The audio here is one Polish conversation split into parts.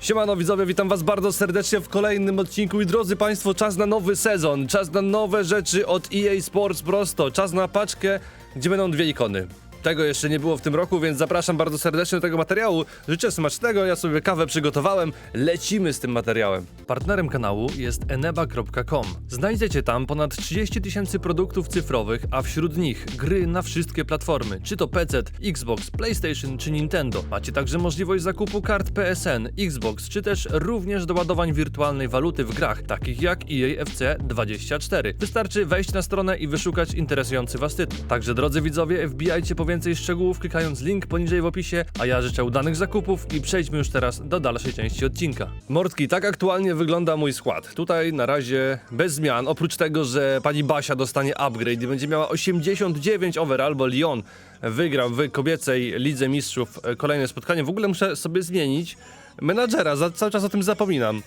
Siemano widzowie, witam was bardzo serdecznie w kolejnym odcinku. I drodzy państwo, czas na nowy sezon, czas na nowe rzeczy od EA Sports prosto, czas na paczkę, gdzie będą dwie ikony. Tego jeszcze nie było w tym roku, więc zapraszam bardzo serdecznie do tego materiału. Życzę smacznego, ja sobie kawę przygotowałem, lecimy z tym materiałem. Partnerem kanału jest eneba.com. Znajdziecie tam ponad 30 tysięcy produktów cyfrowych, a wśród nich gry na wszystkie platformy, czy to PC, Xbox, PlayStation czy Nintendo. Macie także możliwość zakupu kart PSN, Xbox, czy też również doładowań wirtualnej waluty w grach, takich jak E EA FC 24. Wystarczy wejść na stronę i wyszukać interesujący was tytuł. Także drodzy widzowie, wbijajcie po więcej szczegółów klikając link poniżej w opisie, a ja życzę udanych zakupów i przejdźmy już teraz do dalszej części odcinka. Mordki, tak aktualnie wygląda mój skład. Tutaj na razie bez zmian, oprócz tego, że pani Basia dostanie upgrade i będzie miała 89 overall, bo Lyon wygrał w kobiecej Lidze Mistrzów e, kolejne spotkanie. W ogóle muszę sobie zmienić menadżera, za, cały czas o tym zapominam.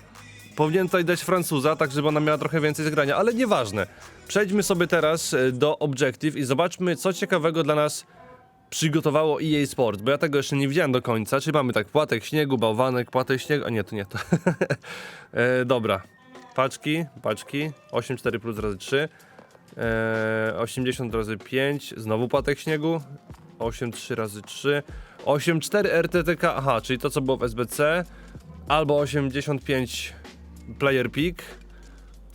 Powinien tutaj dać Francuza, tak żeby ona miała trochę więcej zgrania, ale nieważne. Przejdźmy sobie teraz e, do Objective i zobaczmy, co ciekawego dla nas przygotowało EA Sport, bo ja tego jeszcze nie widziałem do końca. Czyli mamy tak płatek śniegu, bałwanek, płatek śniegu. A nie, to nie to. e, dobra. Paczki, paczki. 8,4 plus razy 3. E, 80 razy 5. Znowu płatek śniegu. 8,3 razy 3. 8,4 RTTK. Aha, czyli to co było w SBC. Albo 85 player pick.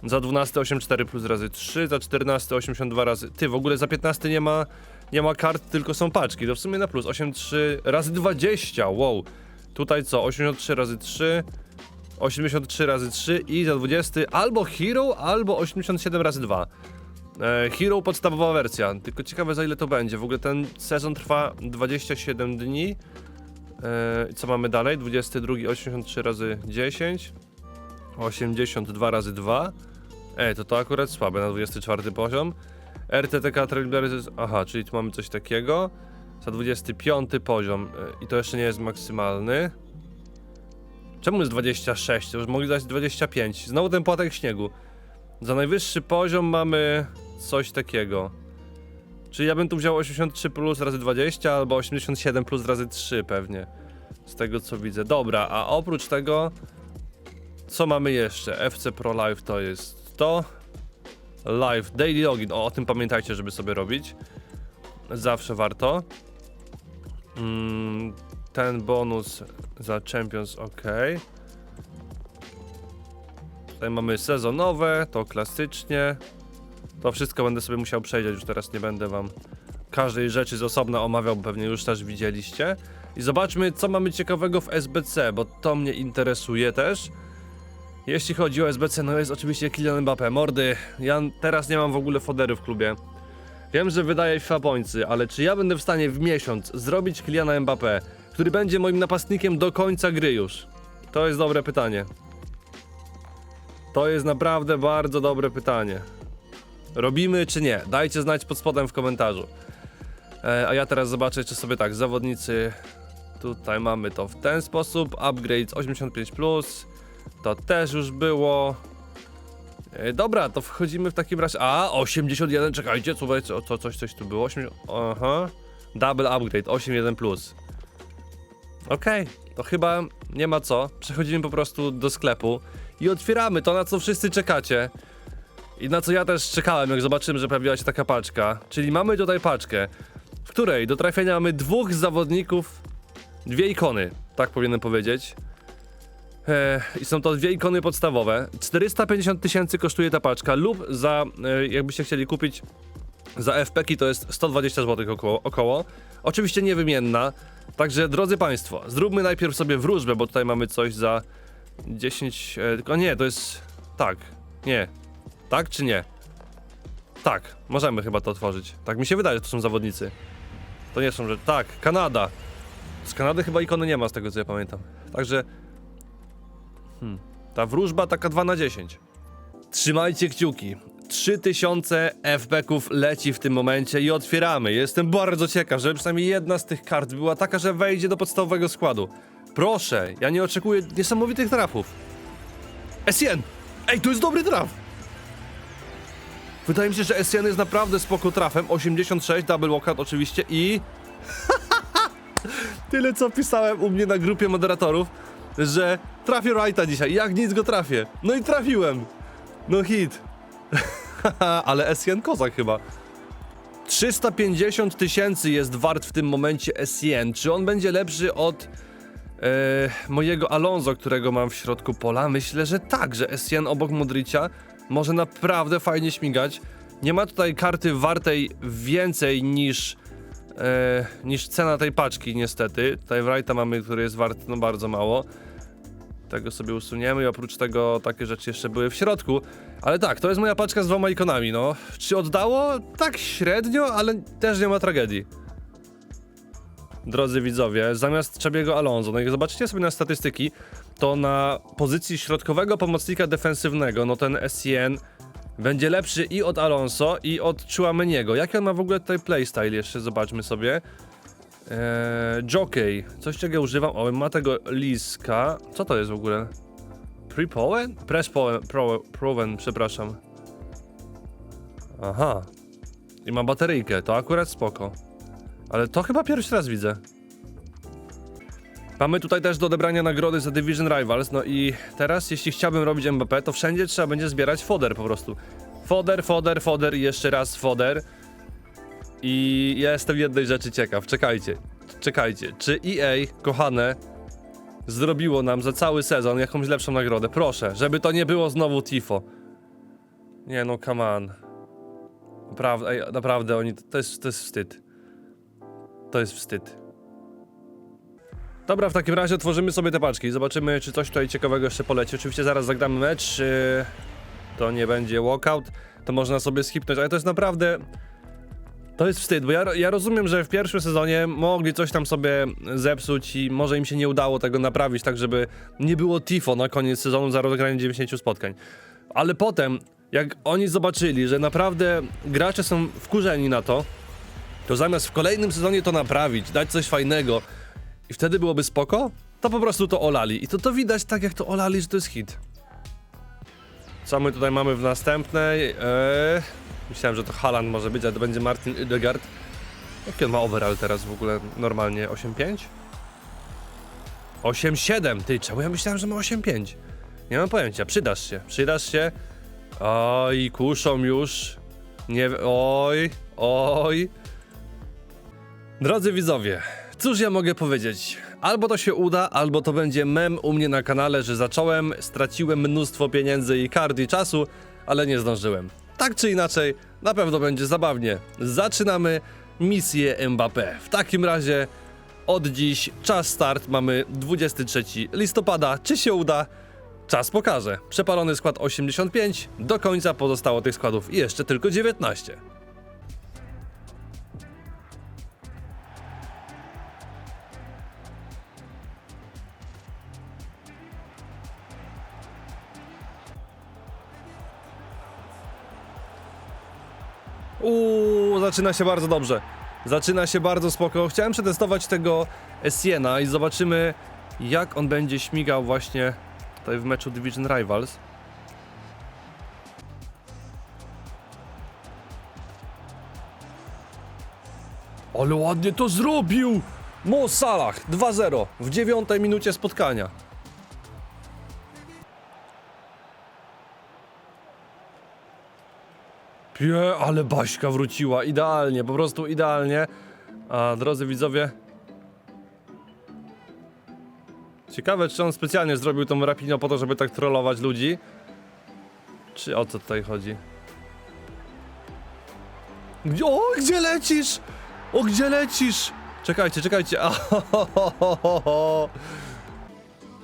Za 12 84 plus razy 3, za 14 82 razy. Ty, w ogóle za 15 nie ma nie ma kart, tylko są paczki. To w sumie na plus 83 razy 20. Wow. Tutaj co? 83 razy 3, 83 razy 3 i za 20 albo Hero, albo 87 razy 2. E, Hero podstawowa wersja. Tylko ciekawe za ile to będzie. W ogóle ten sezon trwa 27 dni. E, co mamy dalej? 22 83 razy 10. 82 razy 2. Ej, to to akurat słabe na 24 poziom. RTTK Trailblazers, aha, czyli tu mamy coś takiego. Za 25 poziom e, i to jeszcze nie jest maksymalny. Czemu jest 26? To już mogli dać 25. Znowu ten płatek śniegu. Za najwyższy poziom mamy coś takiego. Czyli ja bym tu wziął 83 plus razy 20 albo 87 plus razy 3 pewnie. Z tego co widzę. Dobra, a oprócz tego co mamy jeszcze? FC Pro Live to jest to. Live, daily login. O, o tym pamiętajcie, żeby sobie robić. Zawsze warto. Mm, ten bonus za Champions, ok. Tutaj mamy sezonowe, to klasycznie. To wszystko będę sobie musiał przejrzeć, już teraz nie będę wam każdej rzeczy z osobna omawiał, pewnie już też widzieliście. I zobaczmy, co mamy ciekawego w SBC, bo to mnie interesuje też. Jeśli chodzi o SBC, no jest oczywiście Kylian Mbappé. Mordy, ja teraz nie mam w ogóle fodery w klubie. Wiem, że wydaje pońcy, ale czy ja będę w stanie w miesiąc zrobić Kyliana Mbappé, który będzie moim napastnikiem do końca gry już? To jest dobre pytanie. To jest naprawdę bardzo dobre pytanie. Robimy czy nie? Dajcie znać pod spodem w komentarzu. E, a ja teraz zobaczę, czy sobie tak, zawodnicy. Tutaj mamy to w ten sposób. Upgrades 85. To też już było. E, dobra, to wchodzimy w takim razie. A, 81, czekajcie, słuchaj, co, co, coś, coś tu było. 80, aha. Double upgrade, 81 plus. Okej, to chyba nie ma co. Przechodzimy po prostu do sklepu i otwieramy to, na co wszyscy czekacie. I na co ja też czekałem, jak zobaczyłem, że pojawiła się taka paczka. Czyli mamy tutaj paczkę, w której do trafienia mamy dwóch zawodników, dwie ikony, tak powinienem powiedzieć. E, I są to dwie ikony podstawowe. 450 tysięcy kosztuje ta paczka, lub za, e, jakbyście chcieli kupić za FPki to jest 120 zł około, około. Oczywiście niewymienna. Także drodzy Państwo, zróbmy najpierw sobie wróżbę, bo tutaj mamy coś za 10. E, tylko nie, to jest. Tak, nie. Tak czy nie? Tak, możemy chyba to otworzyć. Tak mi się wydaje, że to są zawodnicy. To nie są, że. Tak, Kanada. Z Kanady chyba ikony nie ma, z tego co ja pamiętam. Także Hmm. Ta wróżba taka 2 na 10. Trzymajcie kciuki. 3000 FB-ków leci w tym momencie i otwieramy. Jestem bardzo ciekaw, żeby przynajmniej jedna z tych kart była taka, że wejdzie do podstawowego składu. Proszę, ja nie oczekuję niesamowitych trafów. Essien! Ej, to jest dobry traf! Wydaje mi się, że Essien jest naprawdę spoko trafem. 86, double walkout oczywiście i... Tyle co pisałem u mnie na grupie moderatorów. Że trafię Wrighta dzisiaj, jak nic go trafię. No i trafiłem. No hit. Ale Essien kozak chyba. 350 tysięcy jest wart w tym momencie Essien. Czy on będzie lepszy od e, mojego Alonso, którego mam w środku pola? Myślę, że tak, że Essien obok Modricia może naprawdę fajnie śmigać. Nie ma tutaj karty wartej więcej niż, e, niż cena tej paczki, niestety. Tutaj Wrighta mamy, który jest wart no bardzo mało. Tego sobie usuniemy i oprócz tego takie rzeczy jeszcze były w środku. Ale tak, to jest moja paczka z dwoma ikonami, no. Czy oddało? Tak średnio, ale też nie ma tragedii. Drodzy widzowie, zamiast Czabiego Alonso, no jak zobaczycie sobie na statystyki, to na pozycji środkowego pomocnika defensywnego, no ten SCN będzie lepszy i od Alonso, i od Chouameniego. Jaki on ma w ogóle tutaj playstyle jeszcze, zobaczmy sobie. Eee, jockey, coś czego używam, o ma tego liska, co to jest w ogóle? Pre-Powen? Press Powen, pro, Proven, przepraszam. Aha. I ma bateryjkę, to akurat spoko. Ale to chyba pierwszy raz widzę. Mamy tutaj też do odebrania nagrody za Division Rivals, no i teraz jeśli chciałbym robić MVP, to wszędzie trzeba będzie zbierać foder po prostu. Foder, foder, foder i jeszcze raz foder. I ja jestem jednej rzeczy ciekaw, czekajcie, czekajcie, czy EA, kochane, zrobiło nam za cały sezon jakąś lepszą nagrodę? Proszę, żeby to nie było znowu Tifo. Nie no, come on. Naprawdę, naprawdę oni, to jest, to jest wstyd. To jest wstyd. Dobra, w takim razie otworzymy sobie te paczki. Zobaczymy, czy coś tutaj ciekawego jeszcze poleci. Oczywiście zaraz zagramy mecz. Yy, to nie będzie walkout. To można sobie skipnąć, ale to jest naprawdę. To jest wstyd, bo ja, ja rozumiem, że w pierwszym sezonie mogli coś tam sobie zepsuć i może im się nie udało tego naprawić, tak żeby nie było tifo na koniec sezonu za rozegranie 90 spotkań. Ale potem, jak oni zobaczyli, że naprawdę gracze są wkurzeni na to, to zamiast w kolejnym sezonie to naprawić, dać coś fajnego i wtedy byłoby spoko, to po prostu to olali. I to to widać tak jak to olali, że to jest hit. Co my tutaj mamy w następnej? Eee, myślałem, że to Haaland może być, ale to będzie Martin Odegaard. Jaki on ma overall teraz w ogóle normalnie? 8-5? 8-7, ty, czemu ja myślałem, że ma 8-5? Nie mam pojęcia, przydasz się, przydasz się. Oj, kuszą już. Nie, oj, oj. Drodzy widzowie, cóż ja mogę powiedzieć? Albo to się uda, albo to będzie mem u mnie na kanale, że zacząłem, straciłem mnóstwo pieniędzy i kart i czasu, ale nie zdążyłem. Tak czy inaczej, na pewno będzie zabawnie. Zaczynamy misję Mbappé. W takim razie od dziś czas start, mamy 23 listopada. Czy się uda? Czas pokaże. Przepalony skład 85, do końca pozostało tych składów jeszcze tylko 19. Uuu, zaczyna się bardzo dobrze. Zaczyna się bardzo spoko. Chciałem przetestować tego Siena i zobaczymy, jak on będzie śmigał właśnie tutaj w meczu Division Rivals. Ale ładnie to zrobił! Mo Salah 2-0 w dziewiątej minucie spotkania. Pie, ale Baśka wróciła idealnie, po prostu idealnie. A drodzy widzowie. Ciekawe, czy on specjalnie zrobił tą rapinio po to, żeby tak trollować ludzi. Czy o co tutaj chodzi? O, gdzie lecisz? O, gdzie lecisz? Czekajcie, czekajcie.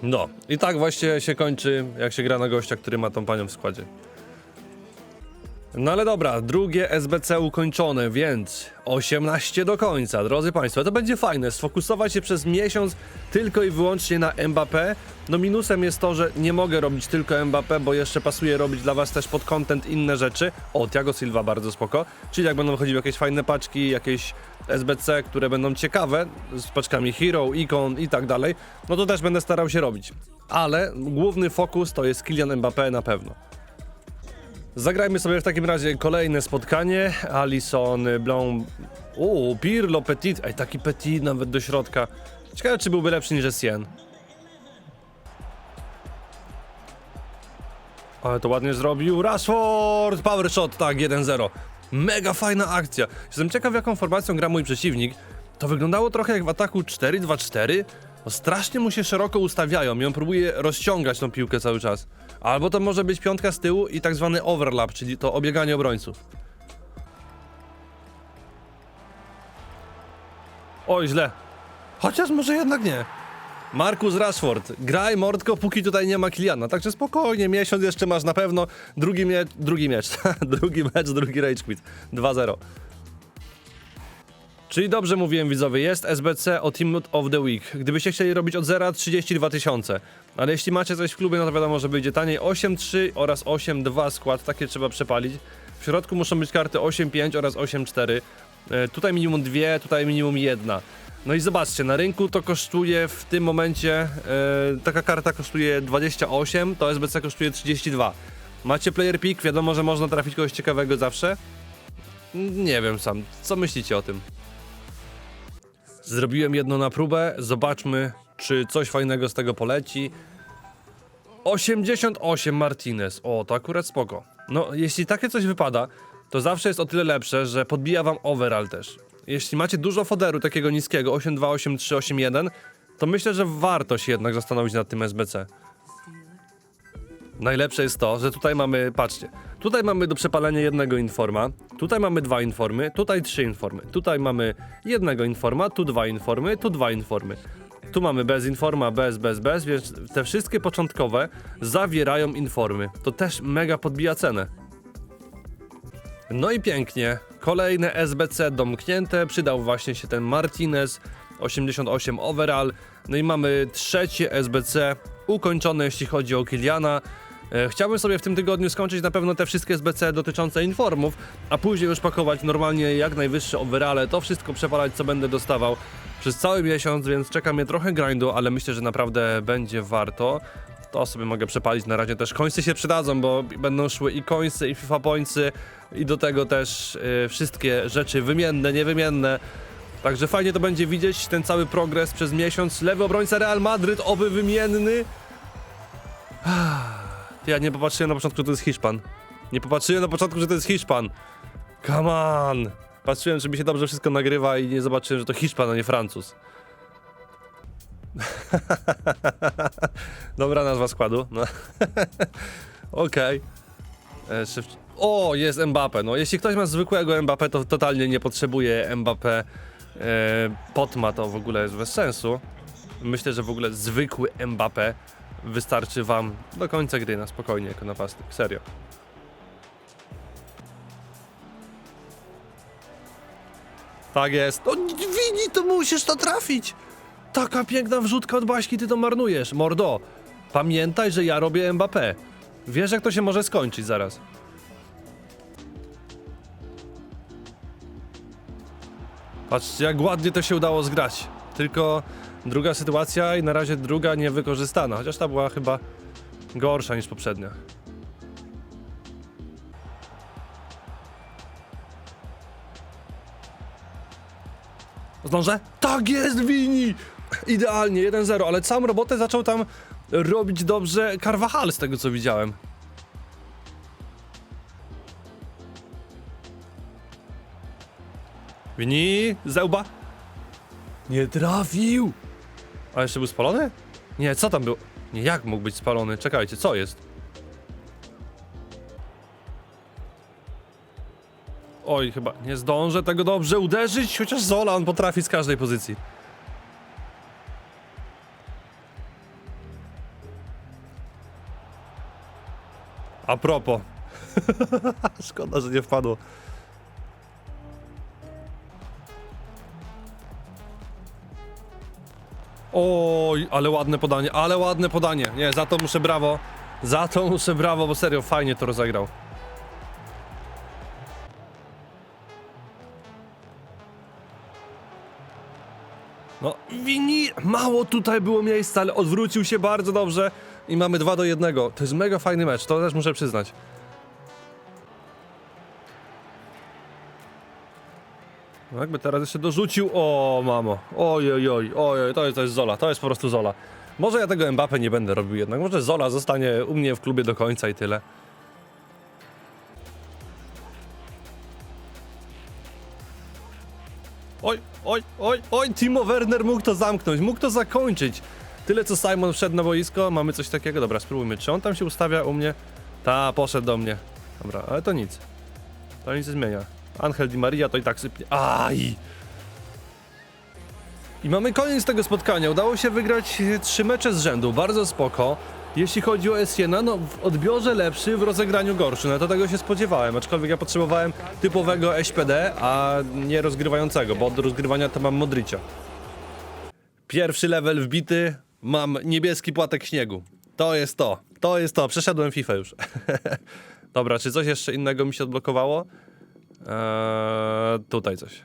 No, i tak właśnie się kończy, jak się gra na gościa, który ma tą panią w składzie. No ale dobra, drugie SBC ukończone, więc 18 do końca, drodzy Państwo, to będzie fajne, sfokusować się przez miesiąc tylko i wyłącznie na Mbappé. No minusem jest to, że nie mogę robić tylko Mbappé, bo jeszcze pasuje robić dla Was też pod content inne rzeczy. O, Thiago Silva bardzo spoko, czyli jak będą wychodziły jakieś fajne paczki, jakieś SBC, które będą ciekawe, z paczkami Hero, Icon i tak dalej, no to też będę starał się robić. Ale główny fokus to jest Kylian Mbappé na pewno. Zagrajmy sobie w takim razie kolejne spotkanie. Alison Blanc... Uuu, Pirlo Petit. Ej, taki Petit nawet do środka. Ciekawe, czy byłby lepszy niż Sien. Ale to ładnie zrobił. Rashford! Power shot, tak, 1-0. Mega fajna akcja. Jestem ciekaw, jaką formacją gra mój przeciwnik. To wyglądało trochę jak w ataku 4-2-4. No strasznie mu się szeroko ustawiają i on próbuje rozciągać tą piłkę cały czas. Albo to może być piątka z tyłu i tak zwany overlap, czyli to obieganie obrońców. Oj, źle. Chociaż może jednak nie. Markus Rashford, graj mordko, póki tutaj nie ma Kiliana. Także spokojnie, miesiąc jeszcze masz na pewno. Drugi miecz, drugi miecz, drugi mecz, drugi rage quit. 2-0. Czyli dobrze mówiłem widzowie, jest SBC o Team of the Week. Gdybyście chcieli robić od zera 32 tysiące. Ale jeśli macie coś w klubie, no to wiadomo, że wyjdzie taniej 8-3 oraz 8-2 skład, takie trzeba przepalić. W środku muszą być karty 8-5 oraz 8-4. E, tutaj minimum 2, tutaj minimum 1. No i zobaczcie, na rynku to kosztuje w tym momencie, e, taka karta kosztuje 28, to SBC kosztuje 32. Macie player pick, wiadomo, że można trafić kogoś ciekawego zawsze. Nie wiem sam, co myślicie o tym? Zrobiłem jedno na próbę, zobaczmy, czy coś fajnego z tego poleci. 88 Martinez, o, to akurat spoko. No, jeśli takie coś wypada, to zawsze jest o tyle lepsze, że podbija wam overall też. Jeśli macie dużo foderu takiego niskiego, 82, 83, 81, to myślę, że warto się jednak zastanowić nad tym SBC. Najlepsze jest to, że tutaj mamy, patrzcie, tutaj mamy do przepalenia jednego informa, tutaj mamy dwa informy, tutaj trzy informy, tutaj mamy jednego informa, tu dwa informy, tu dwa informy. Tu mamy bez informa, bez, bez, bez, więc te wszystkie początkowe zawierają informy. To też mega podbija cenę. No i pięknie. Kolejne SBC domknięte. Przydał właśnie się ten Martinez 88 overall. No i mamy trzecie SBC ukończone, jeśli chodzi o Kiliana. E, Chciałbym sobie w tym tygodniu skończyć na pewno te wszystkie SBC dotyczące informów, a później już pakować normalnie jak najwyższe overale, to wszystko przepalać, co będę dostawał przez cały miesiąc, więc czeka mnie trochę grindu, ale myślę, że naprawdę będzie warto. To sobie mogę przepalić na razie też. Końce się przydadzą, bo będą szły i końce, i FIFA Pointsy, i do tego też y, wszystkie rzeczy wymienne, niewymienne. Także fajnie to będzie widzieć, ten cały progres przez miesiąc. Lewy obrońca Real Madryt, oby wymienny. Ja nie popatrzyłem na początku, że to jest Hiszpan. Nie popatrzyłem na początku, że to jest Hiszpan. Come on! Patrzyłem, czy mi się dobrze wszystko nagrywa i nie zobaczyłem, że to Hiszpan, a nie Francuz. Dobra nazwa składu. No. Okej. E, szyf- O, jest Mbappe. No, jeśli ktoś ma zwykłego Mbappe, to totalnie nie potrzebuje Mbappe. E, Potma to w ogóle jest bez sensu. Myślę, że w ogóle zwykły Mbappe wystarczy wam do końca gry na spokojnie jako napastnik. Serio. Tak jest. No Wini, to musisz to trafić! Taka piękna wrzutka od Baśki, ty to marnujesz. Mordo, pamiętaj, że ja robię Mbappé. Wiesz, jak to się może skończyć zaraz. Patrzcie, jak ładnie to się udało zgrać. Tylko druga sytuacja i na razie druga niewykorzystana. Chociaż ta była chyba gorsza niż poprzednia. Zdążę? Tak jest, Wini! Idealnie, 1-0, ale całą robotę zaczął tam robić dobrze Carvajal z tego co widziałem. Wini, zełba. Nie trafił! A jeszcze był spalony? Nie, co tam był? Nie, jak mógł być spalony? Czekajcie, co jest? Oj, chyba nie zdążę tego dobrze uderzyć, chociaż Zola on potrafi z każdej pozycji. A propos. Szkoda, że nie wpadło. Oj, ale ładne podanie, ale ładne podanie. Nie, za to muszę brawo. Za to muszę brawo, bo serio fajnie to rozegrał. No, Wini, mało tutaj było miejsca, ale odwrócił się bardzo dobrze i mamy 2 do 1. To jest mega fajny mecz, to też muszę przyznać. No jakby teraz jeszcze dorzucił, o mamo, oj oj oj, oj, oj to jest, to jest Zola, to jest po prostu Zola. Może ja tego Mbappe nie będę robił jednak. Może Zola zostanie u mnie w klubie do końca i tyle. Oj, oj, oj, oj, Timo Werner mógł to zamknąć, mógł to zakończyć. Tyle co Simon wszedł na boisko, mamy coś takiego. Dobra, spróbujmy. Czy on tam się ustawia u mnie? Ta, poszedł do mnie. Dobra, ale to nic. To nic nie zmienia. Angel Di Maria to i tak sypnie. Aj! I mamy koniec tego spotkania. Udało się wygrać trzy mecze z rzędu. Bardzo spoko. Jeśli chodzi o Esiena, no w odbiorze lepszy, w rozegraniu gorszy. No to tego się spodziewałem, aczkolwiek ja potrzebowałem typowego SPD, a nie rozgrywającego, bo od rozgrywania to mam Modricia. Pierwszy level wbity, mam niebieski płatek śniegu. To jest to, to jest to, przeszedłem FIFA już. Dobra, czy coś jeszcze innego mi się odblokowało? Eee, tutaj coś.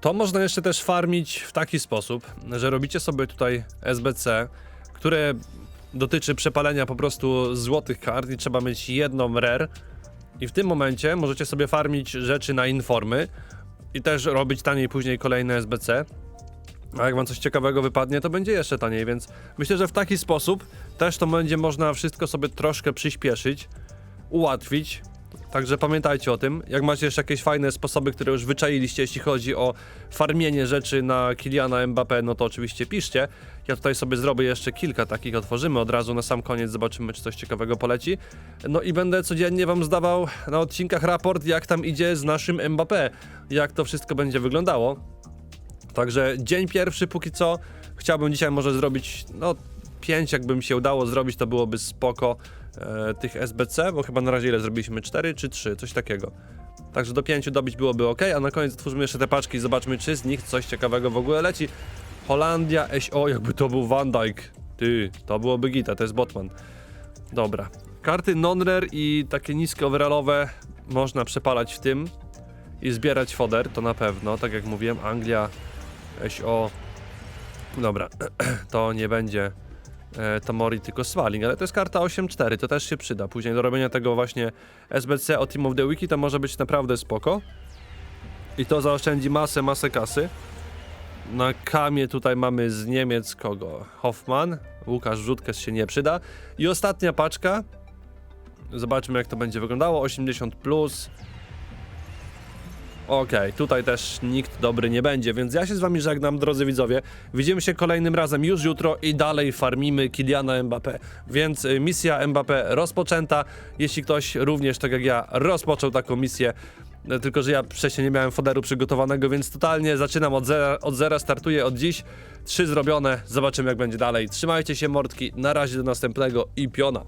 To można jeszcze też farmić w taki sposób, że robicie sobie tutaj SBC, które dotyczy przepalenia po prostu złotych kart i trzeba mieć jedną rare i w tym momencie możecie sobie farmić rzeczy na informy i też robić taniej później kolejne SBC. A jak wam coś ciekawego wypadnie, to będzie jeszcze taniej, więc myślę, że w taki sposób też to będzie można wszystko sobie troszkę przyspieszyć, ułatwić. Także pamiętajcie o tym. Jak macie jeszcze jakieś fajne sposoby, które już wyczailiście, jeśli chodzi o farmienie rzeczy na Kiliana Mbappé, no to oczywiście piszcie. Ja tutaj sobie zrobię jeszcze kilka takich, otworzymy od razu na sam koniec, zobaczymy, czy coś ciekawego poleci. No i będę codziennie wam zdawał na odcinkach raport, jak tam idzie z naszym Mbappé, jak to wszystko będzie wyglądało. Także dzień pierwszy póki co. Chciałbym dzisiaj może zrobić, no 5 jakby mi się udało zrobić, to byłoby spoko e, tych SBC, bo chyba na razie ile zrobiliśmy? 4 czy 3, coś takiego. Także do 5 dobić byłoby ok, a na koniec otwórzmy jeszcze te paczki i zobaczmy, czy z nich coś ciekawego w ogóle leci. Holandia, o jakby to był Van Dijk. Ty, to byłoby gita, to jest Botman. Dobra. Karty non-rare i takie niskie overallowe można przepalać w tym i zbierać foder, to na pewno, tak jak mówiłem, Anglia, SO. Dobra, to nie będzie e, Tomori, tylko Swaling, ale to jest karta 8-4, to też się przyda. Później do robienia tego właśnie SBC o Team of the Wiki to może być naprawdę spoko. I to zaoszczędzi masę, masę kasy. Na kamie tutaj mamy z Niemiec kogo? Hoffman, Łukasz Rzutkes się nie przyda. I ostatnia paczka. Zobaczmy jak to będzie wyglądało. 80 plus. Okej, tutaj też nikt dobry nie będzie, więc ja się z wami żegnam, drodzy widzowie. Widzimy się kolejnym razem już jutro i dalej farmimy Kiliana Mbappé. Więc y, misja Mbappé rozpoczęta. Jeśli ktoś również, tak jak ja, rozpoczął taką misję, no, tylko że ja wcześniej nie miałem foderu przygotowanego, więc totalnie zaczynam od zera, od zera, startuję od dziś. Trzy zrobione, zobaczymy jak będzie dalej. Trzymajcie się mordki, na razie do następnego i piona.